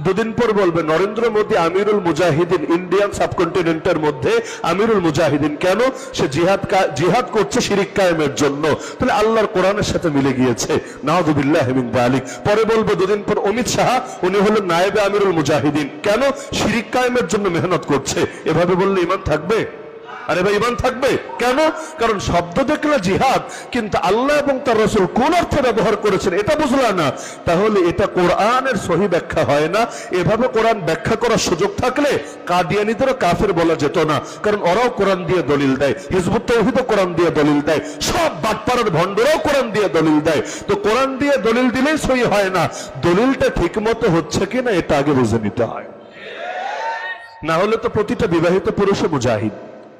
দুদিন পর বলবে, নরেন্দ্র মোদী আমিরুল মুজাহিদিন ইন্ডিয়ান সাবকন্টিনেন্টের মধ্যে আমিরুল মুজাহিদিন। কেন? সে জিহাদ জিহাদ করছে শিরিক কায়েমের জন্য। তাহলে আল্লাহর কোরআনের সাথে মিলে গিয়েছে। নাহদুবিল্লাহ মিন যালিক পরে বলব, দুদিন পর অমিত শাহ, উনি হলেন নায়েবে আমিরুল মুজাহিদিন। কেন? শিরিক কায়েমের জন্য মেহনত করছে। এভাবে বললে ইমান থাকবে? আরে ভাই ইমান থাকবে? কেন? কারণ শব্দ দেখলে জিহাদ, কিন্তু আল্লাহ এবং তার রসুল কোন অর্থে ব্যবহার করেছেন এটা বুঝলা না। তাহলে এটা কোরআনের সহি ব্যাখ্যা হয় না। এভাবে কোরআন ব্যাখ্যা করার সুযোগ থাকলে কাদিয়ানিদেরও কাফের বলা যেত না। কারণ ওরাও কোরআন দিয়ে দলিল দেয়, হিজবুত তৌহিদও কোরআন দিয়ে দলিল দেয়, সব বাটপাড়ার ভণ্ডরাও কোরআন দিয়ে দলিল দেয়। তো কোরআন দিয়ে দলিল দিলেই সহি হয় না। দলিলটা ঠিক মতো হচ্ছে কিনা এটা আগে বুঝে নিতে হয়। না হলে তো প্রতিটা বিবাহিত পুরুষে মুজাহিদ।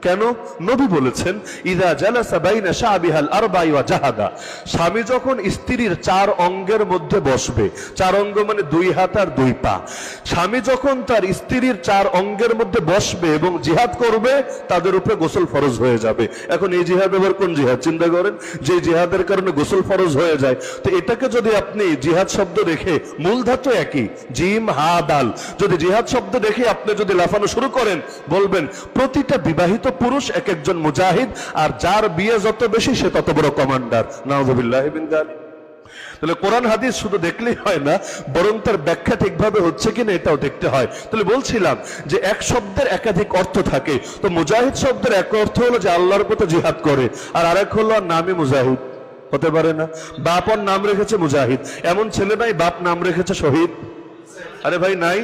কেন? নবী বলেছেন, ইদা জালাসা বাইনা শাবিহাল আরবাই ওয়া জাহাদা। স্বামী যখন স্ত্রীর চার অঙ্গের মধ্যে বসবে, চার অঙ্গ মানে দুই হাত আর দুই পা। স্বামী যখন তার স্ত্রীর চার অঙ্গের মধ্যে বসবে এবং জিহাদ করবে, তাদের উপরে গোসল ফরজ হয়ে যাবে। এখন এই জিহাদ এবার কোন জিহাদ? চিন্তা করেন, যে জিহাদের কারণে গোসল ফরজ হয়ে যায়। তো এটাকে যদি আপনি জিহাদ শব্দ রেখে মূল ধাতু একই, জিম, হা, দাল। যদি জিহাদ শব্দ দেখে আপনি যদি লাফানো শুরু করেন, বলবেন, প্রতিটা বিবাহিত পুরুষ এক একজন মুজাহিদ, আর যার বিয়ে যত বেশি, সে তত বড় কমান্ডার নাউজুবিল্লাহ তাহলে কোরআন হাদিস শুধু দেখলেই হয় না, বরং তার ব্যাখ্যা ঠিকভাবে হচ্ছে কিনা এটাও দেখতে হয়। তাহলে বলছিলাম যে এক শব্দের একাধিক অর্থ থাকে। তো মুজাহিদ শব্দের এক অর্থ হলো যে আল্লাহর পথে জিহাদ করে, আর আরেক হলো নামই মুজাহিদ। হতে পারে না। বাপ ওর নাম রেখেছে মুজাহিদ। এমন ছেলে নাই, বাপ নাম রেখেছে শহীদ। আরে ভাই, নাই?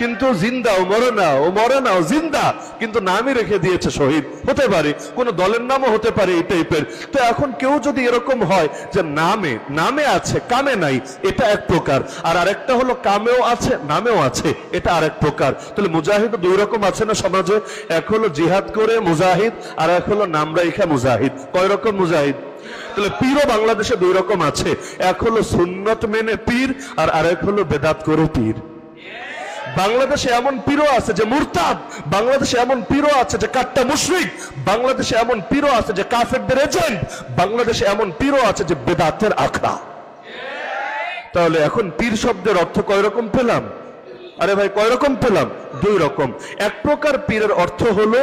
কিন্তু জিন্দা ও মরে না ও মরে না ও জিন্দা। কিন্তু নামই রেখে দিয়েছে শহীদ। হতে পারে, কোন দলের নামও হতে পারে এই টাইপের তো এখন কেউ যদি এরকম হয় যে নামে নামে আছে, কামে নাই, এটা এক প্রকার। আর আরেকটা হলো কামেও আছে, নামেও আছে, এটা আরেক প্রকার। তাহলে মুজাহিদ দুই রকম আছে না সমাজে? এক হলো জিহাদ করে মুজাহিদ, আর এক হলো নাম রাইখা মুজাহিদ। কয় রকম মুজাহিদ? তাহলে পীরও বাংলাদেশে দুই রকম আছে। এক হলো সুন্নত মেনে পীর, আর আরেক হলো বেদাত করে পীর। বাংলাদেশে এমন পীরও আছে যে মুরতাদ, বাংলাদেশে এমন পীরও আছে যে কাট্টা মুশরিক, বাংলাদেশে এমন পীরও আছে যে কাফেরদের এজেন্ট, বাংলাদেশে এমন পীরও আছে যে বেদাতের আখড়া। তাহলে এখন পীর শব্দের অর্থ কয় রকম পেলাম? আরে ভাই কয় রকম পেলাম? দুই রকম এক প্রকার পীরের অর্থ হলো,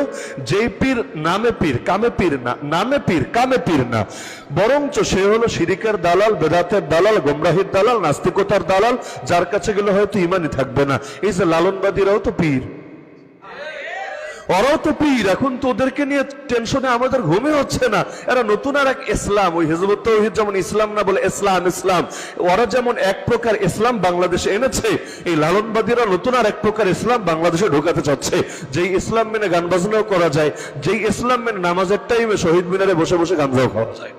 যেই পীর নামে পীর, কামে পীর না, নামে পীর, কামে পীর না। বরঞ্চ সে হলো শিরিকের দালাল, বেদাতের দালাল, গোমরাহির দালাল, নাস্তিকতার দালাল, যার কাছে গেলে হয়তো ইমানই থাকবে না। এই যে লালনবাদীরাও তো পীর। ওরাও তো পীর, এখন তো ওদেরকে নিয়ে টেনশনে আমাদের ঘুমে হচ্ছে না। এরা নতুন আর এক ইসলাম, ওই হিজবুত তৌহিদ যেমন ইসলাম না বলে ইসলাম ইসলাম। ওরা যেমন এক প্রকার ইসলাম বাংলাদেশে এনেছে, এই লালনবাদীরা নতুন আর এক প্রকার ইসলাম বাংলাদেশে ঢোকাতে চাচ্ছে। যেই ইসলাম মেনে গান বাজনাও করা যায়, যেই ইসলাম মেনে নামাজের টাইমে শহীদ মিনারে বসে বসে গান করা যায়।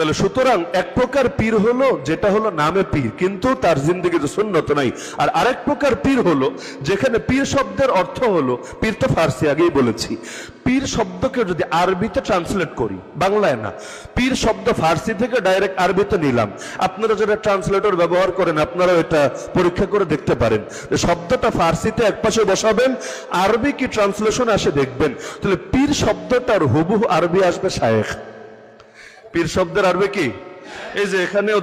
তাহলে সুতরাং এক প্রকার পীর হলো যেটা হলো নামে পীর, কিন্তু তার জিন্দগিতে সুন্নত নাই। আর আরেক প্রকার পীর হলো, যেখানে পীর শব্দের অর্থ হলো, পীর তো ফার্সি আগেই বলেছি, পীর শব্দকে যদি আরবিতে ট্রান্সলেট করি, বাংলায় না, পীর শব্দ ফার্সি থেকে ডাইরেক্ট আরবিতে নিলাম। আপনারা যারা ট্রান্সলেটর ব্যবহার করেন আপনারা এটা পরীক্ষা করে দেখতে পারেন। শব্দটা ফার্সিতে একপাশে বসাবেন, আরবি কি ট্রান্সলেশন আসে দেখবেন। তাহলে পীর শব্দটার হুবহু আরবি আসবে শায়েখ। পীর শব্দের আরবে কি? এই যে এখানেও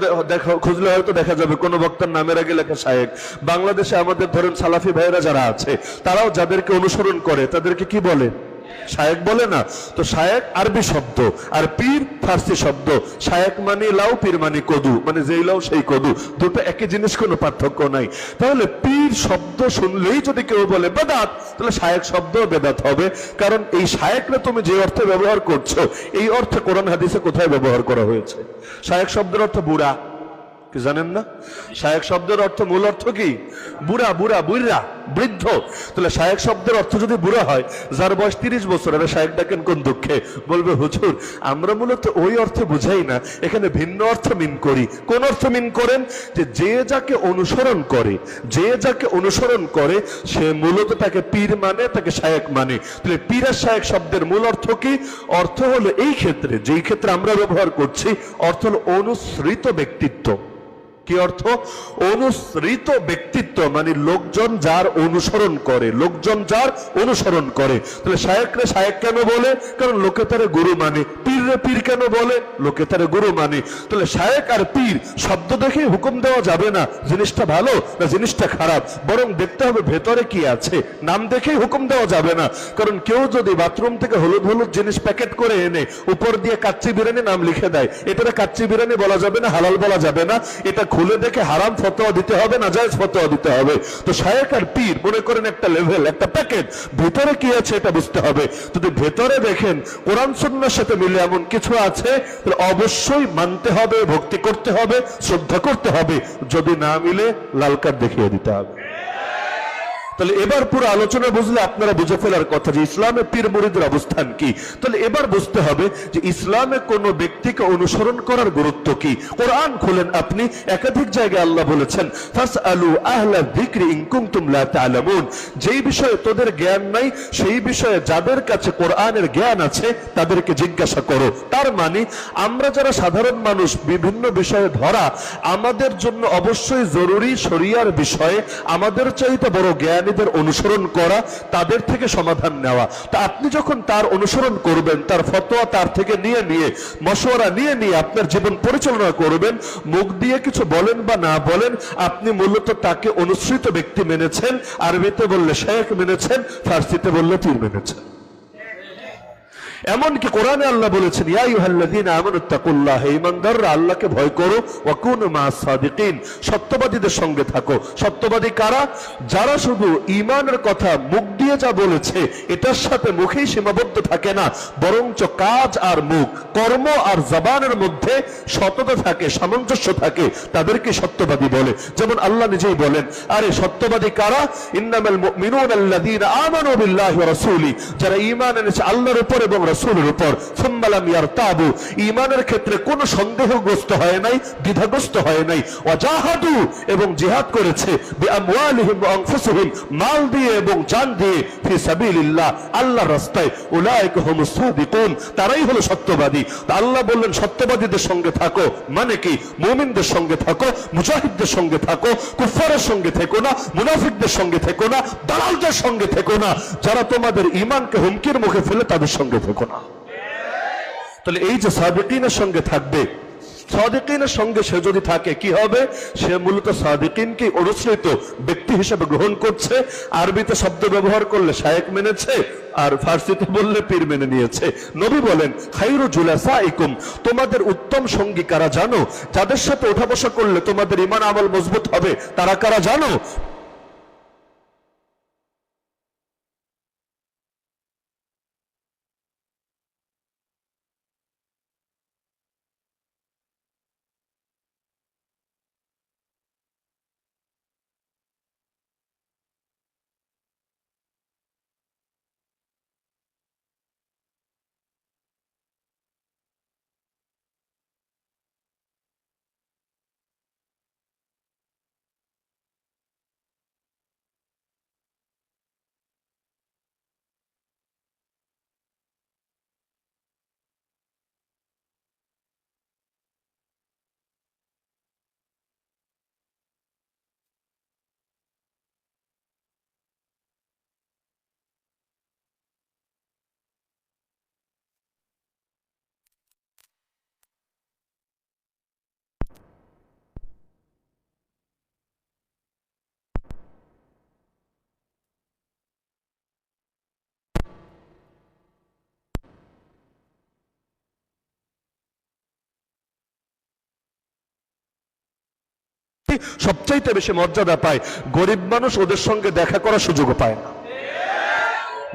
খুঁজলে হয়তো দেখা যাবে, কোন বক্তার নামের আগে লেখা শায়েক। বাংলাদেশে আমাদের ধরেন সালাফি ভাইয়েরা যারা আছে, তারাও যাদেরকে অনুসরণ করে, তাদেরকে কি বলে? শায়েক বলে না। তো শায়েক আরবি শব্দ, আর পীর ফার্সি শব্দ। শায়েক মানে লাউ, পীর মানে কদু মানে যেই লাউ সেই কদু। দুটো একই জিনিস, কোনো পার্থক্য নাই। তাহলে পীর শব্দ শুনলেই যদি কেউ বলে বেদাত, তাহলে শায়েক শব্দ বেদাত হবে। কারণ এই শায়েকরা তুমি যে অর্থে ব্যবহার করছ, এই অর্থে কোরআন হাদিসে কোথায় ব্যবহার করা হয়েছে? শায়েক শব্দের অর্থ বুড়া কি জানেন না? শায়েক শব্দের অর্থ মূল অর্থ কি? বুড়া বুড়া বুড়া বৃদ্ধ। তাহলে শায়েক শব্দের অর্থ যদি বুড়া হয়, যার বয়স তিরিশ বছর আরে শায়েক ডাকেন কোন দুঃখে? বলবে, হুজুর, আমরা মূলত ওই অর্থে বুঝাই না, এখানে ভিন্ন অর্থ মিন করি। কোন অর্থ মিন করেন? যে যে যাকে অনুসরণ করে, যে যাকে অনুসরণ করে, সে মূলত তাকে পীর মানে তাকে শায়েক মানে। তাহলে পীর শায়েক শব্দের মূল অর্থ কি? অর্থ হলো এই ক্ষেত্রে, যেই ক্ষেত্রে আমরা ব্যবহার করছি, অর্থ হলো অনুসৃত ব্যক্তিত্ব। কি অর্থ? অনুসৃত ব্যক্তিত্ব মানে লোকজন যার অনুসরণ করে, লোকজন যার অনুসরণ করে। তাহলে শায়েকরে শায়েক কেন বলে? কারণ লোকে তারে গুরু মানে। পীররে পীর কেন বলে? লোকে তারে গুরু মানে। তাহলে শায়েক আর পীর শব্দ দেখে হুকুম দেওয়া যাবে না, জিনিসটা ভালো না জিনিসটা খারাপ? বরং দেখতে হবে ভেতরে কি আছে। নাম দেখেই হুকুম দেওয়া যাবে না। কারণ কেউ যদি বাথরুম থেকে হলুদ হলুদ জিনিস প্যাকেট করে এনে উপর দিয়ে কাচ্চি বিরিয়ানি নাম লিখে দেয়, এটারে কাচ্চি বিরিয়ানি বলা যাবে না, হালাল বলা যাবে না, এটা খুলে দেখে হারাম ফতোয়া দিতে হবে না জায়জ ফতোয়া দিতে হবে। তো শায়েক আর পীর, মনে করেন একটা লেভেল একটা প্যাকেট ভেতরে কি আছে এটা বুঝতে হবে। যদি ভেতরে দেখেন, কোরআন সুন্নার সাথে মিলে এমন কিছু আছে, তাহলে অবশ্যই মানতে হবে, ভক্তি করতে হবে, শ্রদ্ধা করতে হবে। যদি না মিলে, লাল কার্ড দেখিয়ে দিতে হবে। তাহলে এবার পুরো আলোচনা বুঝলে আপনারা বুঝে ফেলার কথা যে ইসলামে পীর মুরিদের অবস্থান কি? তাহলে এবার বুঝতে হবে যে ইসলামে কোন ব্যক্তিকে অনুসরণ করার গুরুত্ব কি? কোরআন খোলেন আপনি, একাধিক জায়গায় আল্লাহ বলেছেন তা'লামুন যেই বিষয়ে তোদের জ্ঞান নাই, সেই বিষয়ে যাদের কাছে কোরআনের জ্ঞান আছে, তাদেরকে জিজ্ঞাসা করো। তার মানে আমরা যারা সাধারণ মানুষ, বিভিন্ন বিষয়ে ধরা, আমাদের জন্য অবশ্যই জরুরি শরিয়ার বিষয়ে আমাদের চাইতে বড় জ্ঞানীদের অনুসরণ করা, তাদের থেকে সমাধান নেওয়া। তা আপনি যখন তার অনুসরণ করবেন, তার ফতোয়া তার থেকে নিয়ে নিয়ে, মশওয়ারা নিয়ে নিয়ে আপনার জীবন পরিচালনা করবেন, মুখ দিয়ে কিছু বলেন বা না বলেন, আপনি মূলত তাকে অনুসৃত ব্যক্তি মেনেছেন, আরবিতে বললে শেখ মেনেছেন, ফার্সিতে বললে পীর মেনেছেন। এমনকি কোরআনে আল্লাহ বলেছেন আল্লাহকে ভয় করো সত্যবাদীদের সঙ্গে থাকো। সত্যবাদী কারা? যারা শুধু ঈমানের কথা মুখ দিয়ে যা বলেছে, এটার সাথে মুখেই সীমাবদ্ধ থাকে না, বরঞ্চ কাজ আর মুখ, কর্ম আর জবানের মধ্যে সততা থাকে, সামঞ্জস্য থাকে, তাদেরকে সত্যবাদী বলে। যেমন আল্লাহ নিজেই বলেন, আরে সত্যবাদী কারা? ইন্নামাল মুমিনুনা আল্লাযীনা আমানু বিল্লাহি যারা ঈমান এনেছে আল্লাহর উপর এবং রাসূলের উপর সুম্মালাম ইয়ারতাবু। ঈমানের ক্ষেত্রে কোনো সন্দেহগ্রস্ত হয় নাই, দ্বিধাগ্রস্ত হয় নাই। ওয়াজাহাদু, এবং জিহাদ করেছে মাল দিয়ে এবং জান দিয়ে, ফি সাবিলিল্লাহ, আল্লাহর রাস্তায়। উলাইকা হুমুস সাদিকুন, তারাই হলো সত্যবাদী। আল্লাহ বললেন, সত্যবাদীদের সঙ্গে থাকো মানে কি? মুমিনদের সঙ্গে থাকো, মুজাহিদদের সঙ্গে থাকো কুফারের সঙ্গে থেকো না, মুনাফিকদের সঙ্গে থেকো না, দালালদের সঙ্গে থেকো না। যারা তোমাদের ইমানকে হুমকির মুখে ফেলে, তাদের সঙ্গে থেকো। না। তাহলে এই যে সাদিকিনের সঙ্গে থাকবে, সাদিকিনের সঙ্গে সে যদি থাকে, কি হবে? সে মূলত সাদিকিনকে অনুসৃত ব্যক্তি হিসেবে গ্রহণ করছে, আরবিতে শব্দ ব্যবহার করলে শায়েক মেনেছে, আর ফার্সিতে বললে পীর মেনে নিয়েছে। নবী বলেন, খাইরু জুলাসা ইকুম তোমাদের উত্তম সঙ্গী কারা জানো? যাদের সাথে ওঠা বসা করলে তোমাদের ইমান আমল মজবুত হবে, তারা কারা জানো? সবচাইতে বেশি মর্যাদা পায়। গরিব মানুষ ওদের সঙ্গে দেখা করার সুযোগ পায় না।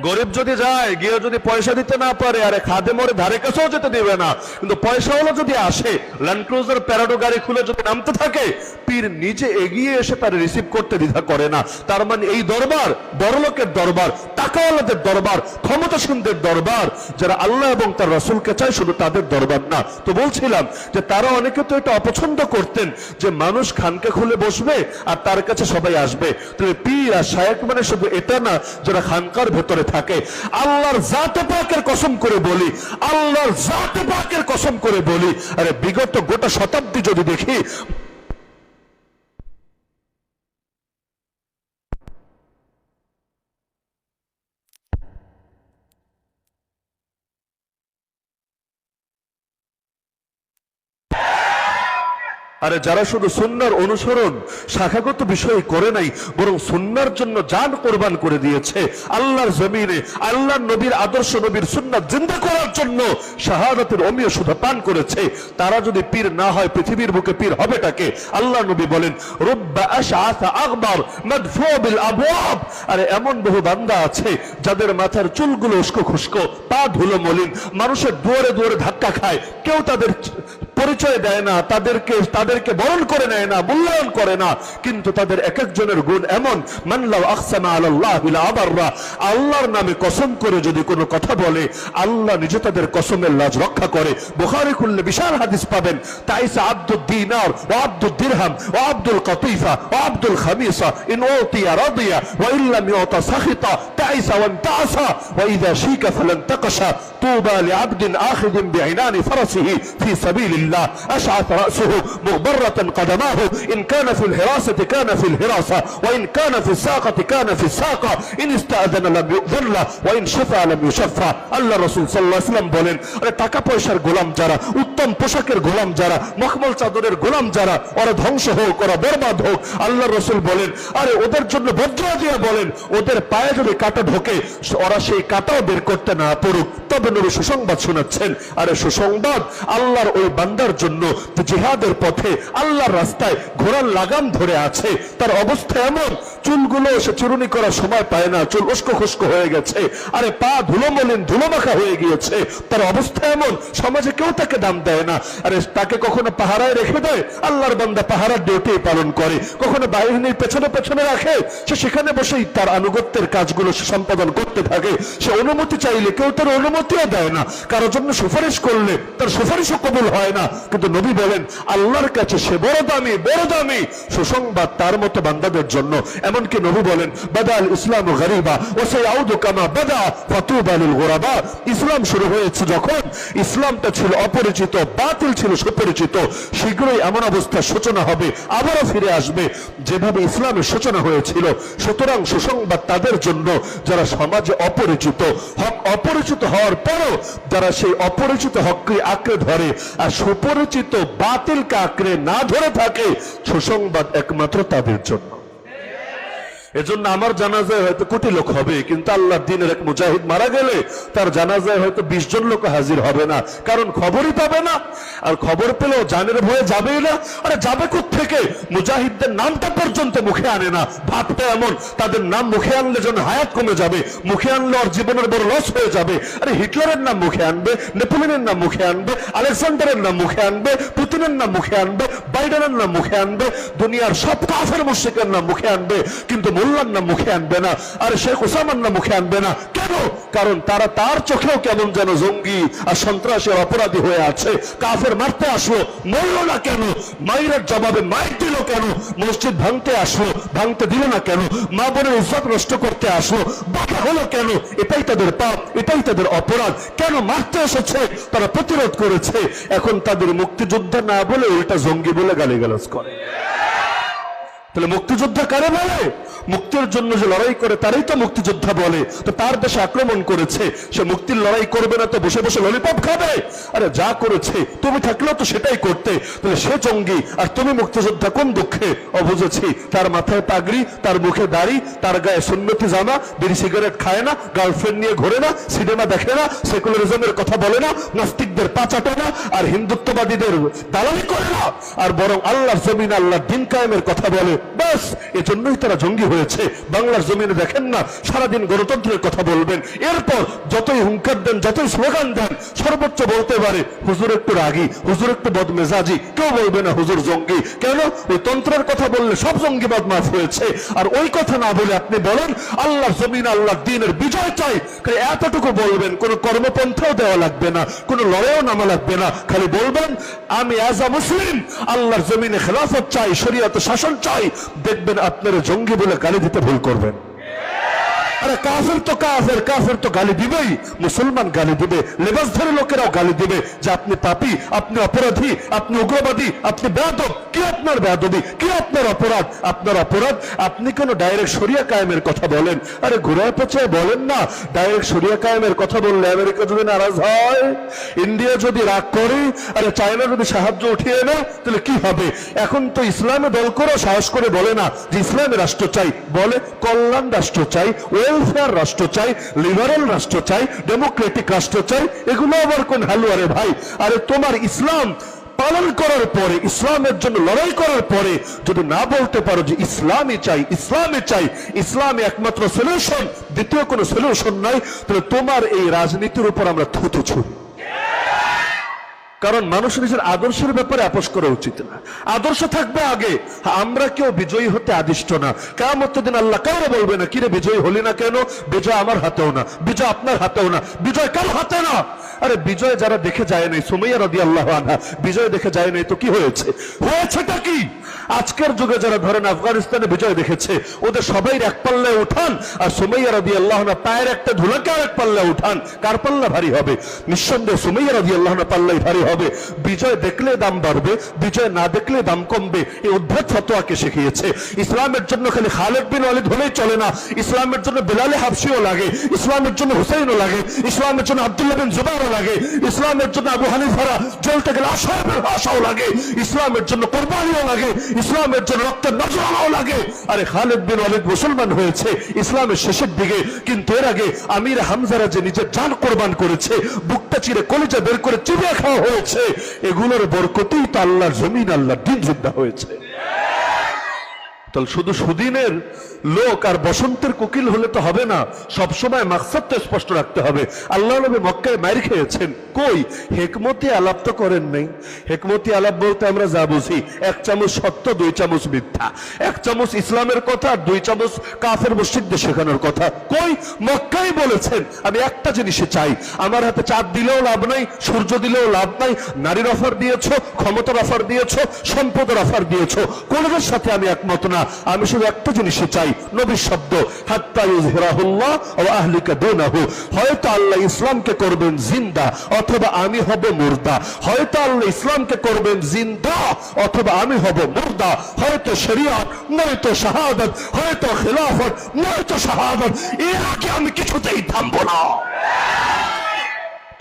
গরিব যদি যায় গিয়ে যদি পয়সা দিতে না পারে, আরে খাদে মরে ধারে কাছেও যেতে দিবে না। কিন্তু পয়সা হলো যদি আসে ল্যান্ড ক্রুজার প্যারাডো গাড়ি খুলে যদি নামতে থাকে, পীর নিজে এগিয়ে এসে তার রিসিভ করতে দ্বিধা করে না। তার মানে এই দরবার বড়লোকের দরবার টাকাওয়ালাদের দরবার, ক্ষমতাসীনদের দরবার, যারা আল্লাহ এবং তার রসুলকে চায় শুধু তাদের দরবার না। তো বলছিলাম যে তারা অনেকে তো এটা অপছন্দ করতেন যে মানুষ খানকে খুলে বসবে আর তার কাছে সবাই আসবে। তবে পীর আর শায়েক মানে শুধু এটা না, যারা খানকার ভেতরে থাকে। আল্লাহর জাতে পাকের কসম করে বলি, আল্লাহর জাতে পাকের কসম করে বলি, আরে বিগত গোটা শতাব্দী যদি দেখি আরে যারা শুধু সুন্নার অনুসরণ শাখাগত বিষয় করে নাই, বরং সুন্নার জন্য জান কোরবান করে দিয়েছে, আল্লাহর জমিনে, আল্লাহর নবীর আদর্শ, নবীর সুন্নাত জিন্দা করার জন্য শাহাদাতের অমীয় সুধা পান করেছে। তারা যদি পীর না হয়, পৃথিবীর বুকে পীর হবে তাকে? আল্লাহ নবী বলেন, রুব্বা আশআসা আকবার আবওয়াব। আরে এমন বহু বান্দা আছে যাদের মাথার চুলগুলো উস্কো খুস্কো, পা ধুলো মলিন, মানুষের দুয়ারে দুয়ারে ধাক্কা খায়। কেউ তাদের পরিচয় দেয় না, তাদেরকে তাদেরকে বরণ করে নেয় না, মূল্যায়ন করে না। কিন্তু তাদের এক একজনের গুণ এমন মানলাও আকসানা আল্লাহ আবাররা আল্লাহর নামে কসম করে যদি কোনো কথা বলে, আল্লাহ নিজে তাদের কসমের লাজ রক্ষা করে। বোখারে খুললে বিশাল হাদিস পাবেন, তাইসা আব্দুল দিনার ও আব্দুল দিরহাম ও আব্দুল কতিফা ও আব্দুল খামিসা ইন ওতিয়া রদিয়া ওয়া ইল্লাম ইউতা সাখিতা, তাইসা ওয়ান তাসা ওয়া ইদা শিকা ফালান তাকশা, তুবা লিআবদিন আখিদিন বিআইনানি ফারাসিহি ফি সাবিলিল্লাহ। الله أشعث رأسه مغبرة قدماه إن كان في الحراسة كان في الحراسة وإن كان في الساقة كان في الساقة إن استأذن لم يؤذن له وإن شفع لم يشفع আল্লাহ রসুল সাল্লাহ ইসলাম বলেন আরে টাকা পয়সার গোলাম যারা উত্তম পোশাকের গোলাম যারা মখমল চাদরের গোলাম যারা ওরা ধ্বংস হোক ওরা বরবাদ হোক আল্লাহ রসুল বলেন আরে ওদের জন্য বজ্র দিয়ে বলেন ওদের পায়ে যদি কাটা ঢোকে ওরা সেই কাটাও বের করতে না পড়ুক তবে নবী সুসংবাদ শোনাচ্ছেন আরে সুসংবাদ আল্লাহর ওই বান্দার জন্য জিহাদের পথে আল্লাহর রাস্তায় ঘোড়ার লাগাম ধরে আছে, তার অবস্থা এমন, চুলগুলো সে চুরুনি করার সময় পায় না, চুল উস্কো খুস্কো হয়ে গেছে, আরে পা ধুলো মলিন ধুলো মাখা হয়ে গিয়েছে, তার অবস্থা এমন, সমাজে কেউ তাকে দাম দেয় না, আরে তাকে কখনো পাহারায় রেখে দেয়? আল্লাহর বান্দা পাহারার ডিউটি পালন করে, কখনো বাহিনীর পেছনে পেছনে রাখে, সে সেখানে বসেই তার আনুগত্যের কাজগুলো সে সম্পাদন করতে থাকে, সে অনুমতি চাইলে কেউ তার অনুমতিও দেয় না, কারোর জন্য সুপারিশ করলে তার সুপারিশও কবুল হয় না কিন্তু নবী বলেন, আল্লাহর কাছে সে বড় দামি বড় দামি সুসংবাদ তার মতো বান্দাদের জন্য। এমনকি নবী বলেন বাদাল ইসলাম গরিবা ও সেই আউদু কামা বাদা ফাতুবালুল গোরাবা। ইসলাম শুরু হয়েছে যখন ইসলামটা ছিল অপরিচিত, বাতিল ছিল সুপরিচিত, শীঘ্রই এমন অবস্থার সূচনা হবে, আবারও ফিরে আসবে। যেভাবে ইসলামের সূচনা হয়েছিল, সুতরাং সুসংবাদ তাদের জন্য, যারা সমাজে অপরিচিত, হক অপরিচিত হওয়ার পরও, যারা সেই অপরিচিত হককে আঁকড়ে ধরে, আর সুপরিচিত বাতিল কাকরে না ধরে থাকে সুসংবাদ একমাত্র তাদের জন্য। এজন্য আমার জানাজায় হয়তো কোটি লোক হবে, কিন্তু আল্লাহ দিনের এক মুজাহিদ মারা গেলে তার জানাজায় হয়তো বিশ জন লোক হাজির হবে না। কারণ খবরই পাবে না, আর খবর পেলেও জানের ভয়ে যাবেই না। আরে যাবে থেকে মুজাহিদদের নামটা পর্যন্ত মুখে আনে না। ভাবটা এমন, তাদের নাম মুখে আনলে যেন হায়াত কমে যাবে, মুখে আনলে ওর জীবনের বড় লস হয়ে যাবে। আরে হিটলারের নাম মুখে আনবে, নেপোলিয়নের নাম মুখে আনবে, আলেকজান্ডারের নাম মুখে আনবে, পুতিনের নাম মুখে আনবে, বাইডেনের নাম মুখে আনবে, দুনিয়ার সব কাফের মুশরিকের নাম মুখে আনবে। কিন্তু মোল্লার নাম মুখে আনবে না, আর শেখ ওসামার নাম মুখে আনবে না। কেন? কারণ তারা তার চোখেও কেমন যেন জঙ্গি আর সন্ত্রাসের অপরাধী হয়ে আছে। কাফের মারতে আসলো, মরল না কেন? মায়ের জবাবে মায়ের দিল কেন? মসজিদ ভাঙতে আসলো, ভাঙতে দিল না কেন? মা বোনের ইজ্জত নষ্ট করতে আসলো, বাধা হলো কেন? এটাই তাদের পাপ, এটাই তাদের অপরাধ। কেন মারতে এসেছে? তারা প্রতিরোধ করেছে। এখন তাদের মুক্তিযোদ্ধা না বলে উল্টা জঙ্গি বলে গালিগালাজ করে। তাহলে মুক্তিযোদ্ধা কারে বলে? মুক্তির জন্য যে লড়াই করে, তারাই তো মুক্তিযোদ্ধা বলে। তো তার দেশে আক্রমণ করেছে। সে মুক্তির লড়াই করবে না তো বসে বসে ললিপপ খাবে? আরে যা করেছে, তুমি থাকলেও তো সেটাই করতে। তাহলে সে জঙ্গি, আর তুমি মুক্তিযোদ্ধা কোন দুঃখে? অবুঝেছি, তার মাথায় পাগড়ি, তার মুখে দাড়ি, তার গায়ে সুন্নতি জামা, বিড়ি সিগারেট খায় না, গার্লফ্রেন্ড নিয়ে ঘোরে না, সিনেমা দেখে না, সেকুলারিজমের কথা বলে না, নাস্তিকদের পা চাটে না, আর হিন্দুত্ববাদীদের দালালি করে না, আর বরং আল্লাহর জমিন, আল্লাহর দিন কায়েমের কথা বলে। ব্যাস, এজন্যই তারা জঙ্গি হয়েছে। বাংলার জমিনে দেখেন না, সারাদিন গণতন্ত্রের কথা বলবেন। এরপর যতই হুঙ্কার দেন, যতই স্লোগান দেন, সর্বোচ্চ বলতে পারে, হুজুর একটু রাগী, হুজুর একটু বদমেজাজি। কেউ বলবে না, হুজুর জঙ্গি। কেন? ওই তন্ত্রের কথা বললে সব জঙ্গিবাদ মাফ হয়েছে। আর ওই কথা না বলে আপনি বলেন, আল্লাহর জমিন, আল্লাহর দিনের বিজয় চাই। এতটুকু বলবেন, কোনো কর্মপন্থাও দেওয়া লাগবে না, কোনো লড়াইও নামা লাগবে না। খালি বলবেন, আমি অ্যাজ আ মুসলিম আল্লাহর জমিনে খেলাফত চাই, শরীয়ত শাসন চাই। দেখবেন আপনারা জঙ্গি বলে গালি দিতে ভুল করবেন আরে কাফের তো কাফের কাফের তো গালি দিবেই, মুসলমান গালি দিবে, লেবাসধারী লোকেরাও গালি দিবে যে আপনি পাপী, আপনি অপরাধী, আপনি উগ্রবাদী, আপনি বেয়াদব। কি আপনার বেয়াদবি? কি আপনার অপরাধ? আপনার অপরাধ? আপনি কেন ডাইরেক্ট শরিয়া কায়েমের কথা বলেন? আরে ঘোরায় পেঁচায় বলেন না ডাইরেক্ট শরিয়া কায়েমের কথা বললে আমেরিকা যদি নারাজ হয়, ইন্ডিয়া যদি রাগ করে, আরে চায়না যদি সাহায্য উঠিয়ে নেয়, তাহলে কি হবে? এখন তো ইসলামে দল করে সাহস করে বলে না যে ইসলামী রাষ্ট্র চাই। বলে কল্যাণ রাষ্ট্র চাই। ওয়েলফেয়ার রাষ্ট্র চাই, লিবারেল রাষ্ট্র চাই, ডেমোক্রেটিক রাষ্ট্র চাই, এগুলো আবার কোন হালুয়ারে ভাই? আরে তোমার ইসলাম পালন করার পরে, ইসলামের জন্য লড়াই করার পরে, যদি না বলতে পারো যে ইসলামই চাই ইসলামে চাই ইসলামই একমাত্র সলিউশন দ্বিতীয় কোনো সলিউশন নাই, তাহলে তোমার এই রাজনীতির উপর আমরা থুতু ছুড়ি। কারণ মানুষ নিজের আদর্শের ব্যাপারে আপোষ করা উচিত না। আদর্শ থাকবে আগে। আমরা কেউ বিজয়ী হতে আদিষ্ট না। কেমন দিন আল্লাহ কারও বলবে না, কিরে, বিজয়ী হলি না কেন? বিজয় আমার হাতেও না। বিজয় আপনার হাতেও না। বিজয় কার হাতে না? আরে, বিজয় যারা দেখে যায় নাই, সোমাইয়া রদি আল্লাহ আনহা। বিজয় দেখে যায় নাই তো কি হয়েছে? হয়েছেটা কি? আজকের যুগে যারা ধরেন আফগানিস্তানে বিজয় দেখেছে, ওদের সবাই এক পাল্লায় উঠান, আর সুমাইয়া রদি আল্লাহ পায়ের একটা ধুলাকে আর এক পাল্লায় উঠান। কার পাল্লা ভারী হবে? নিঃসন্দেহে সুমাইয়া রদি আল্লাহ পাল্লাই ভারী হবে। বিজয় দেখলে দাম বাড়বে, বিজয় না দেখলে দাম কমবে। এই উদ্ভট ফতোয়াকে শিখিয়েছে। ইসলামের জন্য খালি খালেদ বিন ওয়ালিদ হলেই চলে না। ইসলামের জন্য বেলালে হাফসিও লাগে। ইসলামের জন্য হুসাইনও লাগে। ইসলামের জন্য আব্দুল্লাহ বিন জুবাইরও লাগে। ইসলামের জন্য আবু হানিফারা জ্বলতে গেলে ভাষাও লাগে। ইসলামের জন্য কোরবানিও লাগে। ইসলামের জন্য রক্তের নজরানাও লাগে। আরে খালেদ বিন অলিদ মুসলমান হয়েছে ইসলামের শেষের দিকে, কিন্তু এর আগে আমির হামজারা যে নিজের জান কোরবান করেছে, বুকটা চিরে কলিজা বের করে চিবিয়ে খাওয়া হয়েছে, এগুলোর বরকতেই তো আল্লাহর জমিন, আল্লাহর দিন জিন্দা হয়েছে। তাহলে শুধু সুদিনের লোক আর বসন্তের কোকিল হলে তো হবে না। সবসময় মাকসাদটা স্পষ্ট রাখতে হবে। আল্লাহ নবী মক্কায় মার খেয়েছেন। কই? হেকমতি আলাপ তো করেন নাই। হেকমতি আলাপ বলতে আমরা যা বুঝি, এক চামচ সত্য, দুই চামচ মিথ্যা। এক চামচ ইসলামের কথা আর দুই চামচ কাফের মসজিদে শেখানোর কথা। কই? মক্কাই বলেছেন, আমি একটা জিনিসে চাই। আমার হাতে চাঁদ দিলেও লাভ নাই, সূর্য দিলেও লাভ নাই, নারীর অফার দিয়েছ, ক্ষমতার অফার দিয়েছ, সম্পদের অফার দিয়েছ। কোনদের সাথে আমি একমত না। আমি শুধু একটা জিনিসই চাই নবীর শব্দ হয়তো আল্লাহ ইসলামকে করবেন জিন্দা অথবা আমি হব মুর্দা। হয়তো আল্লাহ ইসলামকে করবেন জিন্দা অথবা আমি হব মুর্দা। হয়তো শরিয়ত, নয়তো শাহাদত, হয়তো খিলাফত, নয়তো শাহাদত। এর আগে আমি কিছুতেই থামবো না।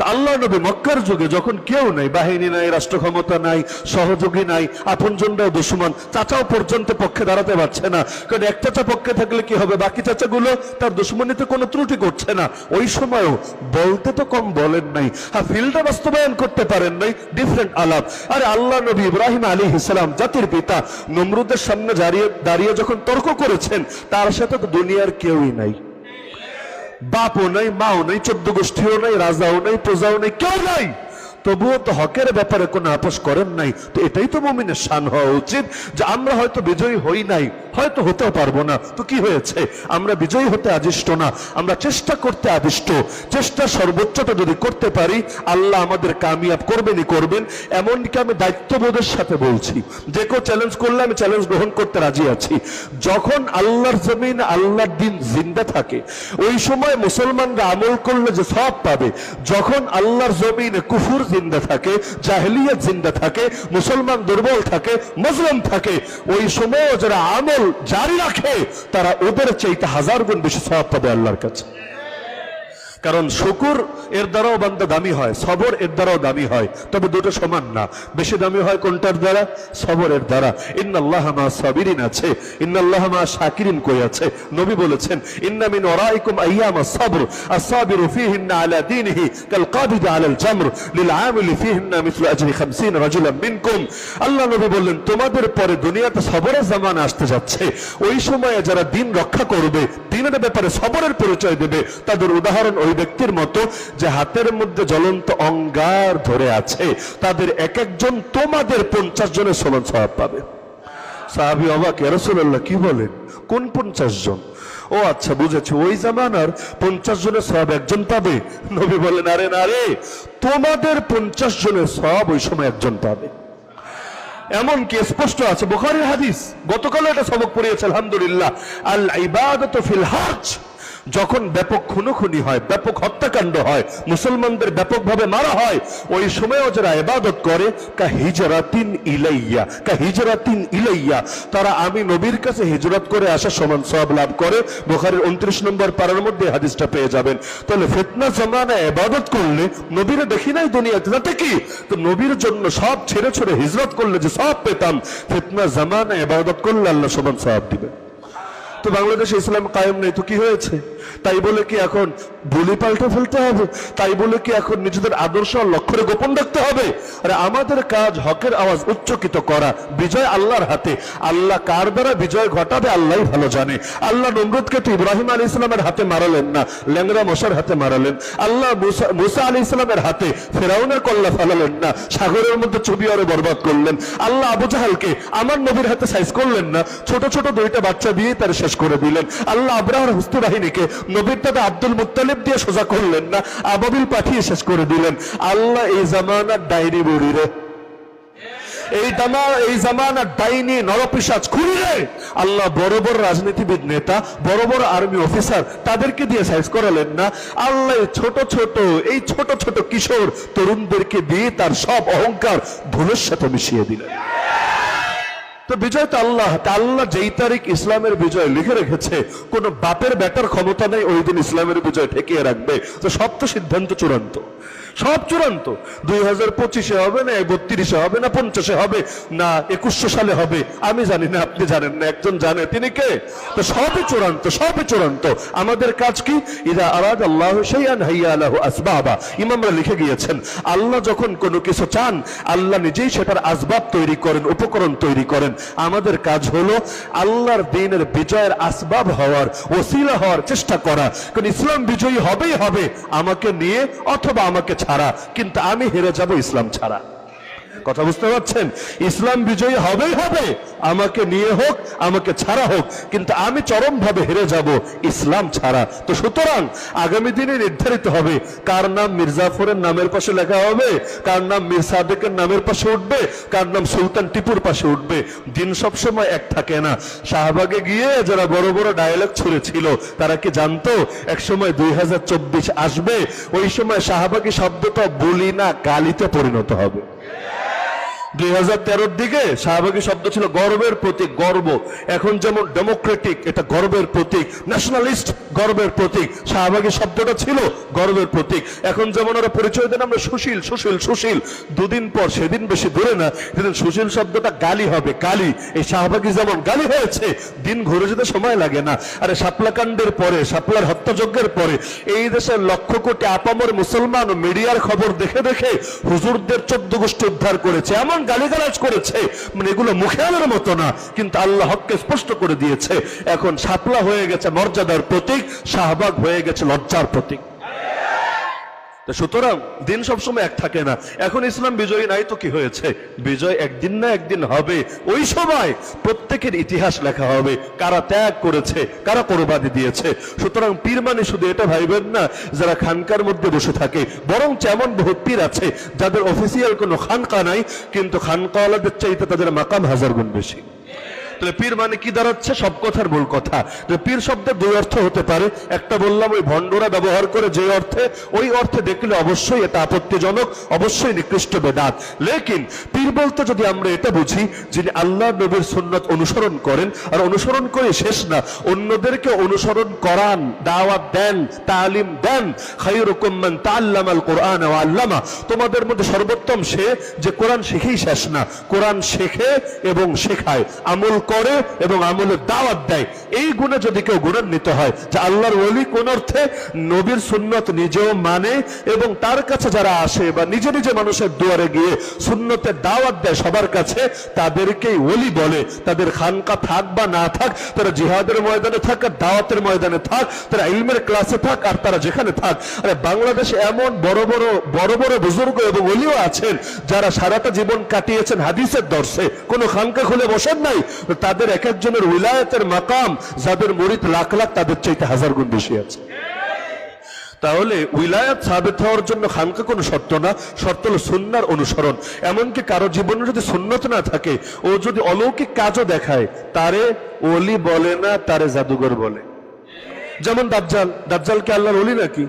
তা আল্লাহ নবী মক্কার যুগে যখন কেউ নাই, বাহিনী নাই রাষ্ট্র ক্ষমতা নাই, সহযোগী নাই, আপনজনরাও দুশ্মন, চাচাও পর্যন্ত পক্ষে দাঁড়াতে পারছে না। কারণ এক চাচা পক্ষে থাকলে কি হবে? বাকি চাচাগুলো তার দুশ্মনীতে কোনো ত্রুটি করছে না। ওই সময়ও বলতে তো কম বলেন নাই হ্যাঁ ফিল্ডটা বাস্তবায়ন করতে পারেন নাই ডিফারেন্ট আলাপ। আরে আল্লাহ নবী ইব্রাহিম আলী ইসলাম জাতির পিতা, নমরুদের সামনে দাঁড়িয়ে দাঁড়িয়ে যখন তর্ক করেছেন, তার সাথে তো দুনিয়ার কেউই নাই। বাপও নাই মাও নাই চোদ্দ গোষ্ঠীও নাই রাজাও নাই প্রজাও নাই কেউ নাই। তবুও তো হকের ব্যাপারে কোনো আপোষ করেন নাই। তো এটাই তো মমিনের শান হওয়া উচিত যে আমরা হয়তো বিজয়ী হই নাই, হয়তো হতেও পারব না। তো কি হয়েছে? আমরা বিজয়ী হতে আদিষ্ট না, আমরা চেষ্টা করতে আদিষ্ট চেষ্টা সর্বোচ্চটা যদি করতে পারি, আল্লাহ আমাদের কামিয়াব করবেনই করবেন। এমনকি আমি দায়িত্ববোধের সাথে বলছি, যে কেউ চ্যালেঞ্জ করলে আমি চ্যালেঞ্জ গ্রহণ করতে রাজি আছি। যখন আল্লাহর জমিন, আল্লাহর দিন জিন্দা থাকে, ওই সময় মুসলমানরা আমল করলে যে সব পাবে। যখন আল্লাহর জমিনে কুফুর জিন্দা থাকে, জাহেলিয়াত জিন্দা থাকে, মুসলমান দুর্বল থাকে, মুসলিম থাকে, ওই সময় যারা আমল জারি রাখে, তারা ওদের চাইতে হাজার গুণ বেশি সব পাবে আল্লাহর কাছে। কারণ শুকুর এর দ্বারাও বান্দা দামি হয়, সবর এর দ্বারাও দামি হয়। তবে দুটো সমান না, বেশি দামি হয় কোনটার দ্বারা? সবরের দ্বারা। ইন্নাল্লাহ মা সাবিরিন আছে, ইন্নাল্লাহ মা শাকিরিন কই আছে? নবী বলেছেন, ইন্না মিন ওরাইকুম আইয়ামা সাবর আস-সাবিরু ফীহিন্না আলা দীনিহি কাল কাবিদ আলা আল-জামর, লিল আমিল ফীহিন্না মিথলু আজরি 50 রাজুলান মিনকুম। আল্লাহ নবী বললেন, তোমাদের পরে দুনিয়াতে সবরের জামানা আসতে যাচ্ছে। ওই সময়ে যারা দিন রক্ষা করবে, দিনের ব্যাপারে সবরের পরিচয় দেবে। তাদের উদাহরণ ওই ব্যক্তির মতো যে হাতের মধ্যে জ্বলন্ত অঙ্গার ধরে আছে, তাদের এক একজন তোমাদের পঞ্চাশ জনের সমান স্বভাব পাবে। সাহাবি অবাক রসুল্লাহ কি বলেন? কোন পঞ্চাশ জন? ও আচ্ছা বুঝেছি, ওই জামানার পঞ্চাশ জনের সব একজন পাবে? নবী বলেন, আরে না রে, তোমাদের পঞ্চাশ জনের সব ওই সময় একজন পাবে। এমনকি স্পষ্ট আছে, বুখারীর হাদিস গতকাল এটা সবক পড়িয়েছে, আলহামদুলিল্লাহ আল ইবাদত ফিল হজ যখন ব্যাপক খুনোখুনি হয়, ব্যাপক হত্যাকাণ্ড হয়, মুসলমানদের ব্যাপকভাবে মারা হয়, ওই সময়ও যারা ইবাদত করে, কা হিজরাতিন ইলাইয়া, কা হিজরাতিন ইলাইয়া, তারা আমি নবীর কাছে হিজরত করে আসা সমান সওয়াব লাভ করে, বুখারীর 29 নম্বর পাড়ার মধ্যে হাদিসটা পেয়ে যাবেন। তাহলে ফিতনা জামানা এবাদত করলে নবীরে দেখি নাই দুনিয়াতে, তাতে কি? তো নবীর জন্য সব ছেড়ে ছেড়ে হিজরত করলে যে সব পেতাম, ফিতনা জামানা এবাদত করলে আল্লাহ সমান সওয়াব দিবে তো বাংলাদেশে ইসলাম কায়েম নেই তো কি হয়েছে? তাই বলে কি এখন বলি পাল্টে ফেলতে হবে? তাই বলে কি এখন নিজেদের আদর্শ লক্ষ্যে গোপন রাখতে হবে? আরে আমাদের কাজ হকের আওয়াজ উচ্চকিত করা, বিজয় আল্লাহর হাতে। আল্লাহ কার দ্বারা বিজয় ঘটাবে আল্লাহ ভালো জানে। আল্লাহ নমরুদকে তো ইব্রাহিম আলী ইসলামের হাতে মারালেন না ল্যাংরা মশার হাতে মারালেন। আল্লাহ মুসা- আলী ইসলামের হাতে ফেরাউনের কল্লা ফেলালেন না, সাগরের মধ্যে ছবি আরও বরবাদ করলেন। আল্লাহ আবু জাহালকে আমার নবীর হাতে সাইজ করলেন না, ছোট ছোট দুইটা বাচ্চা দিয়ে তার শেষ করে দিলেন। আল্লাহ আব্রাহর হস্ত বাহিনীকে নবীর দাদা আব্দুল মুত্তালিব দিয়ে সোজা করলেন না, আবাবিল পাঠিয়ে শেষ করে দিলেন। আল্লাহ এই জামানার ডায়েরি বড়ি রে। এই দামা এই জামানার ডাইনি নরপিসাজ খুঁড়ে আল্লাহ বড় বড় রাজনীতিবিদ নেতা, বড় বড় আর্মি অফিসার, তাদেরকে দিয়ে সাইজ করালেন না। আল্লাহ ছোট ছোট এই ছোট ছোট কিশোর তরুণদেরকে দিয়ে তার সব অহংকার ধুলোর সাথে মিশিয়ে দিলেন। তো বিজয় তো আল্লাহ, তা আল্লাহ যেই তারিখ ইসলামের বিজয় লিখে রেখেছে, কোন বাপের ব্যাটার ক্ষমতা নেই, ওই দিন ইসলামের বিজয় ঠেকিয়ে রাখবে। তো সব তো সিদ্ধান্ত চূড়ান্ত। সব চূড়ান্ত। দুই হাজার পঁচিশে হবে না বত্রিশে হবে না, পঞ্চাশে হবে না, একুশশো সালে হবে, আমি জানি না, আপনি জানেন না, একজন জানে। তিনি কে? তো সবই চূড়ান্ত সবই চূড়ান্ত। আমাদের কাজ কি? ইদা আরাদ আল্লাহ শাইআন হাইয়া আলাহু আসবাবা। ইমামরা লিখে গিয়েছেন, আল্লাহ যখন কোনো কিছু চান, আল্লাহ নিজেই সেটার আসবাব তৈরি করেন, উপকরণ তৈরি করেন। আমাদের কাজ হলো আল্লাহর দিনের বিজয়ের আসবাব হওয়ার, ওসিলা হওয়ার চেষ্টা করা। কারণ ইসলাম বিজয়ী হবেই হবে, আমাকে নিয়ে অথবা আমাকে ছাড়া কিন্তু আমি হেরে যাব ইসলাম ছাড়া। কথা বুঝতে পারছেন? ইসলাম বিজয়ী হবেই হবে। আমাকে নিয়ে হোক, আমাকে ছাড়া হোক, কিন্তু আমি চরম ভাবে হেরে যাব ইসলাম ছাড়া। তো সুতরাং আগামী দিনে নির্ধারিত হবে কার নাম মির্জাফরের নামের পাশে লেখা হবে, কার নাম মীর সাদেকের নামের পাশে উঠবে, কার নাম সুলতান টিপুর পাশে উঠবে। দিন সব সময় এক থাকে না। শাহবাগে গিয়ে যারা বড় বড় ডায়ালগ ছুড়েছিল, তারা কি জানতো? এক সময় দুই হাজার চব্বিশ আসবে, ওই সময় শাহবাগী শব্দটা বলি না, গালিতে পরিণত হবে। দুই হাজার তেরোর দিকে শাহবাগী শব্দ ছিল গর্বের প্রতীক, গর্ব। এখন যেমন ডেমোক্রেটিক এটা গর্বের প্রতীক। ন্যাশনালিস্ট গর্বের প্রতীক। শাহবাগী শব্দটা ছিল গর্বের প্রতীক। এখন যেমন ওরা পরিচয় দেন, আমরা সুশীল সুশীল সুশীল। দুদিন পর, সেদিন বেশি দূরে না। সেদিন সুশীল শব্দটা গালি হবে, গালি। এই শাহবাগী যেমন গালি হয়েছে, দিন ঘুরে যেতে সময় লাগে না। আরে শাপলাকাণ্ডের পরে, শাপলার হত্যাযজ্ঞের পরে, এই দেশের লক্ষ কোটি আপামর মুসলমান মিডিয়ার খবর দেখে দেখে হুজুরদের চোদ্দ গোষ্ঠী উদ্ধার করেছে। এমন গালিগালাজ করেছে মানে এগুলো মুখে আনার মতো না, কিন্তু আল্লাহ হককে স্পষ্ট করে দিয়েছে। এখন সাপলা হয়ে গেছে মর্যাদার প্রতীক, শাহবাগ হয়ে গেছে লজ্জার প্রতীক। সুতরাং দিন সবসময় এক থাকে না। এখন ইসলাম বিজয়ী নাই তো কি হয়েছে? বিজয় একদিন না একদিন হবে। ওই সময় প্রত্যেকের ইতিহাস লেখা হবে। কারা ত্যাগ করেছে, কারা কোরবানি দিয়েছে। সুতরাং পীর মানে শুধু এটা ভাইবেন না, যারা খানকার মধ্যে বসে থাকে, বরং এমন বহুত পীর আছে, যাদের অফিসিয়াল কোনো খানকা নাই, কিন্তু খানকাওয়ালাদের চাইতে তাদের মাকাম হাজার গুণ বেশি। তাহলে পীর মানে কি দাঁড়াচ্ছে? সব কথার মূল কথা। যে পীর শব্দের দুই অর্থ হতে পারে। একটা বললাম, ওই ভণ্ডরা ব্যবহার করে যে অর্থে, ওই অর্থে দেখলে অবশ্যই এটা আপত্তিজনক, অবশ্যই নিকৃষ্ট বেদাত। লেকিন পীর বলতে যদি আমরা এটা বুঝি, যিনি আল্লাহ নবীর সুন্নত অনুসরণ করেন, আর অনুসরণ করে শেষ না, অন্যদেরকে অনুসরণ করান, দাওয়াত দেন, তালিম দেন, খায়রুকুম মান তাআল্লামাল কোরআন ও আল্লামা। তোমাদের মধ্যে সর্বোত্তম সে যে কোরআন শিখেই শেষ না। কোরআন শেখে এবং শেখায়, আমল করে এবং আমলের দাওয়াত দেয়। এই গুণে যদি কেউ গুণান্বিত হয়, যে আল্লাহর ওলি কোন অর্থে? নবীর সুন্নত নিজেও মানে এবং তার কাছে যারা আসে বা নিজে নিজে মানুষের দুয়ারে গিয়ে সুন্নতের দাওয়াত দেয় সবার কাছে, তাদেরকেই ওলি বলে। তাদের খানকা থাক বা না থাক, তারা জিহাদের ময়দানে থাক আর দাওয়াতের ময়দানে থাক, তারা ইলমের ক্লাসে থাক আর তারা যেখানে থাক। আরে বাংলাদেশে এমন বড় বড় বড় বড় বুজুর্গ এবং অলিও আছেন যারা সারাটা জীবন কাটিয়েছেন হাদিসের দর্শে। কোনো খানকা খুলে বসেন নাই? তাদের এক একজনের উইলায়তের মাকাম, যাদের মরিত লাখ লাখ, তাদের চাইতে হাজার গুণ বেশি আছে। তাহলে উইলায়াত সাবেত হওয়ার জন্য খানকা কোনো শর্ত না, শর্ত হলো সুন্নার অনুসরণ। এমনকি কারও জীবনে যদি সুন্নত না থাকে, ও যদি অলৌকিক কাজও দেখায়, তারে অলি বলে না, তারে জাদুঘর বলে। যেমন দাজ্জাল, দাজ্জালকে আল্লাহর অলি নাকি?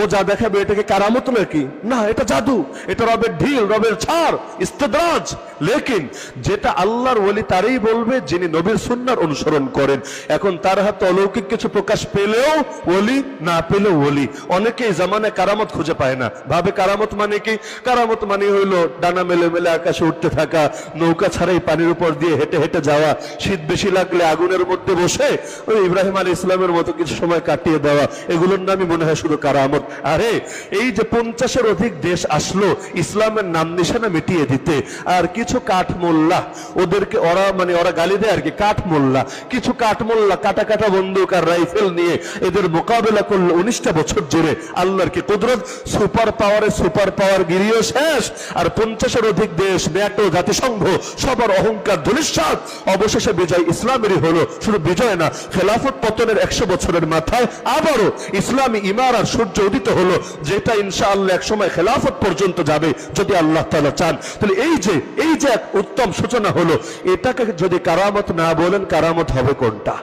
ও যা দেখাবে এটাকে কারামত নাকি? না, এটা জাদু। এটা রবের ঢিল, রবের ছাড়, ইস্তেদ্রাজ। লেকিন যেটা আল্লাহর ওলি তারই বলবে, যিনি নবীর সুন্নার অনুসরণ করেন। এখন তার হাতে অলৌকিক কিছু প্রকাশ পেলেও ওলি, না পেলেও ওলি। অনেকে এই জামানায় কারামত খুঁজে পায় না। ভাবে কারামত মানে কি? কারামত মানে হইল ডানা মেলে মেলে আকাশে উঠতে থাকা, নৌকা ছাড়াই পানির উপর দিয়ে হেঁটে হেঁটে যাওয়া, শীত বেশি লাগলে আগুনের মধ্যে বসে, ওই ইব্রাহিম আলী ইসলামের মতো কিছু সময় কাটিয়ে দেওয়া। এগুলোর নামই মনে হয় শুধু কারামত। আরে, এই যে পঞ্চাশের অধিক দেশ আসলো, ইসলামের নাম নিশানা মিটিয়ে দিতে, আর কিছু কাঠ মোল্লা ওদেরকে ওরা মানে ওরা গালি দেয় আর কি কাঠ মোল্লা কিছু কাঠ মোল্লা কাটা কাটা বন্দুক আর রাইফেল নিয়ে এদের মোকাবেলা করল উনিশটা বছর জুড়ে। আল্লাহর কি কুদরত? সুপার পাওয়ারে সুপার পাওয়ার গিরিও শেষ, আর পঞ্চাশের অধিক দেশ ন্যাটো জাতিসংঘ, সবার অহংকার ধনিষ্ঠাত অবশেষে বিজয় ইসলামেরই হলো, শুধু বিজয় না, খেলাফত পতনের একশো বছরের মাথায় আবারও ইসলামী ইমার আর সূর্য উদিত হলো যেটা ইনশাআল্লাহ এক সময় খেলাফত পর্যন্ত যাবে যদি আল্লাহ তালা চান। তাহলে এই যে এই যে এক উত্তম সূচনা হলো, এটাকে যদি কারামত না বলেন, কারামত হবে কোনটা?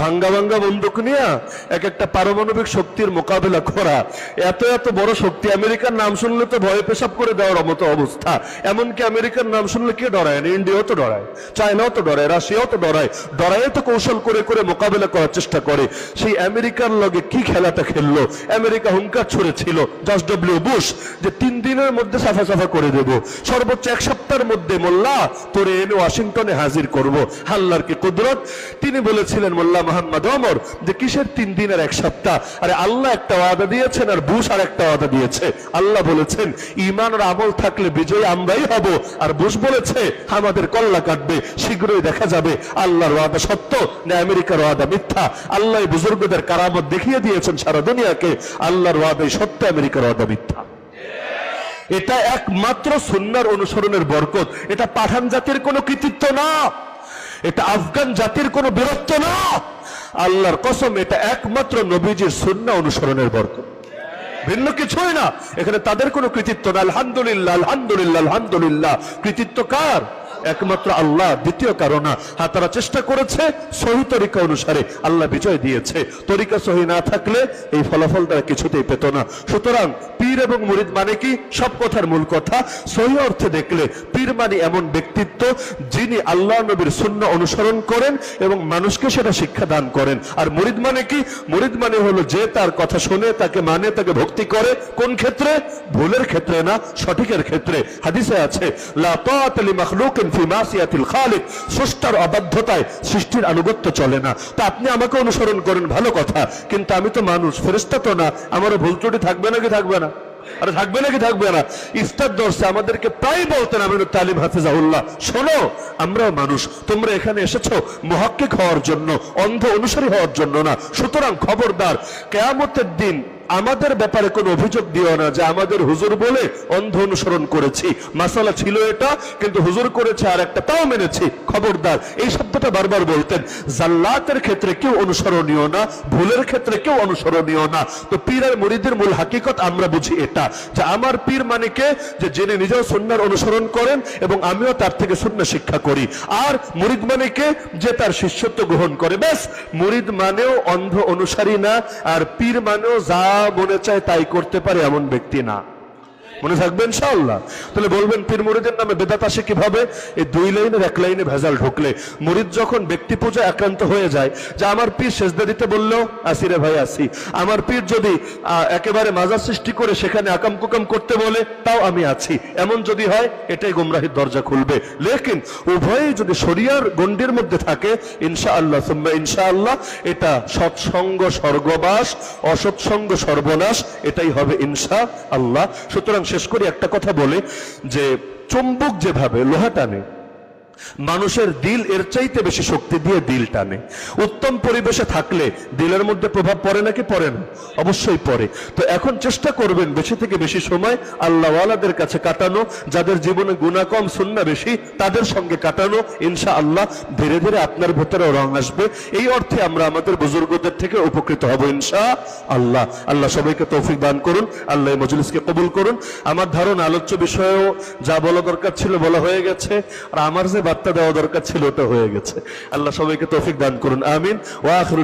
ভাঙ্গা ভাঙ্গা বন্দুক নিয়ে এক একটা পারমাণবিক শক্তির মোকাবেলা করা। এত এত বড় শক্তি আমেরিকার নাম শুনলে তো ভয়ে পেশাব করে দেওয়ার মতো অবস্থা। এমনকি আমেরিকার নাম শুনলে কে ডরায়? না ইন্ডিয়াও তো ডরায়, চায়নাও তো ডরায়, রাশিয়াও তো ডরায়। ডরায় তো কৌশল করে করে মোকাবেলা করার চেষ্টা করে। সেই আমেরিকার লগে কি খেলাটা খেললো? আমেরিকা হুঙ্কার ছুড়েছিল জর্জ ডব্লিউ বুশ যে তিন দিনের মধ্যে সাফা সাফা করে দেব। সর্বোচ্চ এক সপ্তাহের মধ্যে মোল্লা, তোরে এনে ওয়াশিংটনে হাজির করব। হাল্লার কি কুদরত, তিনি বলেছিলেন মোল্লা মোহাম্মদ ওমর যে কিসের তিন দিন আর এক সপ্তাহ? আরে আল্লাহ একটা ওয়াদা দিয়েছেন আর বুশ আর একটা ওয়াদা দিয়েছে। আল্লাহ বলেছেন ইমান আর আমল থাকলে বিজয়ী আমরাই হব। আর বুশ বলেছে, আমাদের কল্লা কাটবে, শীঘ্রই দেখা যাবে। আল্লাহর ওয়াদা সত্য না আমেরিকার ওয়াদা মিথ্যা। আল্লাহ বুজুর্গদের কারামত দেখিয়ে দিয়েছেন সারা দুনিয়াকে। আল্লাহর ওয়াদাই সত্য, আমেরিকার ওয়াদা মিথ্যা। এটা একমাত্র সুন্নার অনুসরণের বরকত। এটা পাঠান জাতির কোনো কৃতিত্ব না। এটা আফগান জাতির কোনো বীরত্ব না। আল্লাহর কসম, এটা একমাত্র নবীজির সুন্না অনুসরণের বরকত। ভিন্ন কিছুই না। এখানে তাদের কোনো কৃতিত্ব না। আলহামদুলিল্লাহ আলহামদুলিল্লাহ আলহামদুলিল্লাহ। কৃতিত্ব কার? একমাত্র আল্লাহ, দ্বিতীয় কারণ হ্যাঁ তারা চেষ্টা করেছে সহি তরিকা অনুসারে আল্লাহ বিজয় দিয়েছে। তরিকা সহি না থাকলে এই ফলাফল তারা কিছুতেই পেত না। সুতরাং পীর এবং মুরিদ মানে কি? সব কথার মূল কথা। সহি অর্থে দেখলে পীর মানে এমন ব্যক্তিত্ব যিনি আল্লাহ নবীর শূন্য অনুসরণ করেন এবং মানুষকে সেটা শিক্ষা দান করেন। আর মুরিদ মানে কি? মুরিদ মানে হলো যে তার কথা শুনে, তাকে মানে তাকে ভক্তি করে। কোন ক্ষেত্রে? ভুলের ক্ষেত্রে না, সঠিকের ক্ষেত্রে। হাদিসে আছে, লা তাআতা লি মাখলুকিন ফি মাসিয়াতিল খালিক অবাধ্যতায় সৃষ্টির আনুগত্য চলে না। তা আপনি আমাকে অনুসরণ করেন, ভালো কথা। কিন্তু আমি তো মানুষ তো না। আমারও ভুল থাকবে নাকি থাকবে না? থাকবে নাকি থাকবে না? দর্শে আমাদেরকে প্রায় বলতেন আমিন তালিম হাফিজাহুল্লাহ, শোনো, আমরাও মানুষ, তোমরা এখানে এসেছ মহাক্কিক হওয়ার জন্য, অন্ধ অনুসারী হওয়ার জন্য না। সুতরাং খবরদার, কেয়ামতের দিন আমাদের ব্যাপারে কোনো অভিযোগ দিও না যে আমাদের হুজুর বলে অন্ধ অনুসরণ করেছি। মাসালা ছিল এটা, কিন্তু হুজুর করেছে আর একটা তাও মেনেছি। খবরদার, এই শব্দটা বারবার বলতেন। জাল্লাতের ক্ষেত্রে কেউ অনুসরণীয় না, ভুলের ক্ষেত্রে কেউ অনুসরণীয় না। তো পীর আর মুরিদের মূল হাকিকত আমরা বুঝি এটা, যে আমার পীর মানে কে? যে যিনি নিজেও সুন্নার অনুসরণ করেন এবং আমিও তার থেকে সুন্না শিক্ষা করি। আর মুরিদ মানে কে? যে তার শিষ্যত্ব গ্রহণ করে। ব্যাস, মুরিদ মানেও অন্ধ অনুসারী না, আর পীর মানেও যা মনে চায় তাই করতে পারে এমন ব্যক্তি না। মনে থাকবে ইনশাআল্লাহ। তাহলে বলবেন, পীর মুরিদের নামে বেদাত আসে কীভাবে? এই দুই লাইনের, এক লাইনে ভেজাল ঢুকলে। মুরিদ যখন ব্যক্তি পূজা একান্ত হয়ে যায়, যে আমার পীর সেজদা দিতে বললেও, আসি রে ভাই, আসি। আমার পীর যদি একেবারে মাজার সৃষ্টি করে সেখানে আকাম কুকাম করতে বলে, তাও আমি আছি। এমন যদি হয়, এটাই গোমরাহির দরজা খুলবে। লেকিন উভয়ই যদি শরিয়ার গণ্ডির মধ্যে থাকে, ইনশাআল্লাহ, সুম্মা ইনশাআল্লাহ, এটা সৎসঙ্গ স্বর্গবাস, অসৎসঙ্গ সর্বনাশ, এটাই হবে ইনশা আল্লাহ সুতরাং শেষ করি একটা কথা বলে যে চুম্বক যেভাবে লোহা টানে মানুষের দিল এর চাইতে বেশি শক্তি দিয়ে দিল টানে। উত্তম পরিবেশে থাকলে দিলের মধ্যে প্রভাব পড়ে নাকি পড়ে না? অবশ্যই পড়ে। তো এখন চেষ্টা করবেন বেশি থেকে বেশি সময় আল্লাহওয়ালাদের কাছে কাটানো, যাদের জীবনে গুণা কম সুন্না বেশি, তাদের সঙ্গে কাটানো। ইনশা আল্লাহ ধীরে ধীরে আপনার ভেতরে রং আসবে। এই অর্থে আমরা আমাদের বুজুর্গদের থেকে উপকৃত হব ইনশা আল্লাহ আল্লাহ সবাইকে তৌফিক দান করুন, আল্লাহ মজলিসকে কবুল করুন। আমার ধারণা, আলোচ্য বিষয়েও যা বলা দরকার ছিল বলা হয়ে গেছে। আর আমার যে বার্তা দেওয়া দরকার ছিল, ওটা হয়ে গেছে। আল্লাহ সবাইকে তৌফিক দান করুন, আমিন। ওয়া আখিরু